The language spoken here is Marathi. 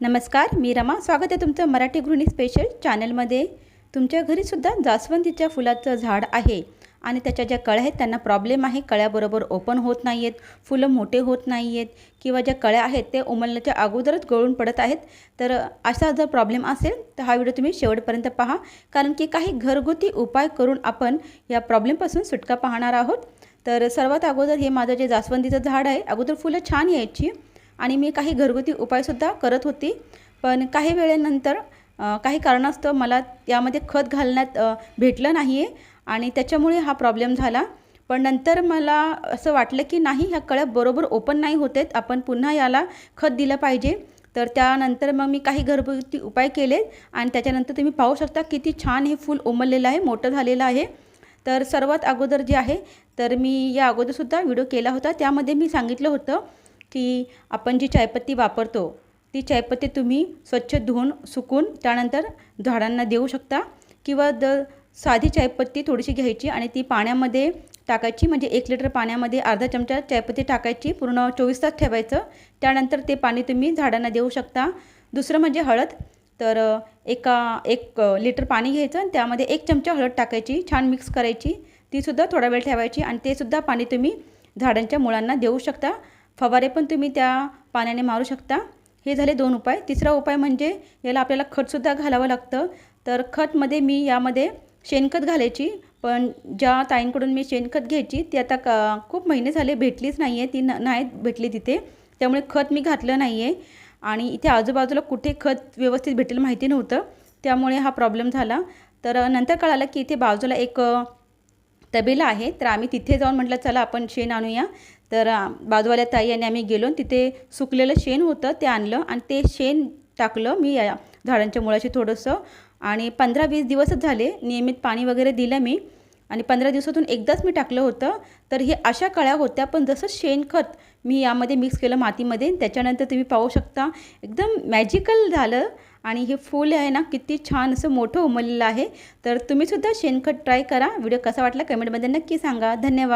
नमस्कार मी रमा. स्वागत आहे तुमचं मराठी गृहिणी स्पेशल चॅनलमध्ये तुमच्या घरीसुद्धा जास्वंदीच्या फुलाचं झाड आहे आणि त्याच्या ज्या कळ्या आहेत त्यांना प्रॉब्लेम आहे. कळ्याबरोबर ओपन होत नाही आहेत फुलं मोठे होत नाही आहेत किंवा ज्या कळ्या आहेत ते उमलण्याच्या अगोदरच गळून पडत आहेत. तर असा जर प्रॉब्लेम असेल तर हा व्हिडिओ तुम्ही शेवटपर्यंत पहा. कारण की काही घरगुती उपाय करून आपण या प्रॉब्लेमपासून सुटका पाहणार आहोत. तर सर्वात अगोदर हे माझं जे जास्वंदीचं झाड आहे अगोदर फुलं छान यायची. आणि मी काही घरगुती उपायसुद्धा करत होती. पण काही वेळेनंतर काही कारणास्तव मला यामध्ये खत घालण्यात भेटलं नाही आहे आणि त्याच्यामुळे हा प्रॉब्लेम झाला. पण नंतर मला असं वाटलं की नाही ह्या कळ्या बरोबर ओपन नाही होत आहेत आपण पुन्हा याला खत दिलं पाहिजे. तर त्यानंतर मग मी काही घरगुती उपाय केले आणि त्याच्यानंतर तुम्ही पाहू शकता किती छान हे फूल उमललेलं आहे मोठं झालेलं आहे. तर सर्वात अगोदर जे आहे तर मी या अगोदरसुद्धा व्हिडिओ केला होता. त्यामध्ये मी सांगितलं होतं की आपण जी चायपत्ती वापरतो ती चायपत्ती तुम्ही स्वच्छ धुवून सुकून त्यानंतर झाडांना देऊ शकता किंवा द साधी चायपत्ती थोडीशी घ्यायची आणि ती पाण्यामध्ये टाकायची म्हणजे एक लिटर पाण्यामध्ये अर्धा चमचा चायपत्ती टाकायची पूर्ण चोवीस तास ठेवायचं. त्यानंतर ते पाणी तुम्ही झाडांना देऊ शकता. दुसरं म्हणजे हळद. तर एका एक लिटर पाणी घ्यायचं आणि त्यामध्ये एक चमचा हळद टाकायची छान मिक्स करायची. तीसुद्धा थोडा वेळ ठेवायची आणि तेसुद्धा पाणी तुम्ही झाडांच्या मुळांना देऊ शकता. फवारे पण तुम्ही त्या पाण्याने मारू शकता. हे झाले दोन उपाय. तिसरा उपाय म्हणजे याला आपल्याला खतसुद्धा घालावं लागतं. तर खतमध्ये मी यामध्ये शेणखत घालायची पण ज्या ताईंकडून मी शेणखत घ्यायची ती आता क खूप महिने झाले भेटलीच नाही आहे ती न नाही भेटली तिथे. त्यामुळे खत मी घातलं नाही आहे आणि इथे आजूबाजूला कुठे खत व्यवस्थित भेटेल माहिती नव्हतं. त्यामुळे हा प्रॉब्लेम झाला. तर नंतर कळालं की इथे बाजूला एक तबेला आहे. तर आम्ही तिथे जाऊन म्हटलं चला आपण शेण आणूया. तर बाजूवाल्या ताई आणि आम्ही गेलो आणि तिथे सुकलेलं शेण होतं ते आणलं आणि ते शेण टाकलं मी या झाडांच्या मुळाशी थोडंसं. आणि पंधरा वीस दिवसच झाले नियमित पाणी वगैरे दिलं मी. आणि पंधरा दिवसातून एकदाच मी टाकलं होतं. तर हे अशा कळ्या होत्या पण जसं शेणखत मी यामध्ये मिक्स केलं मातीमध्ये त्याच्यानंतर तुम्ही पाहू शकता एकदम मॅजिकल झालं. आणि हे फूल आहे ना किती छान असं मोठं उमललेलं आहे. तर तुम्हीसुद्धा शेणखत ट्राय करा. व्हिडिओ कसा वाटला कमेंटमध्ये नक्की सांगा. धन्यवाद.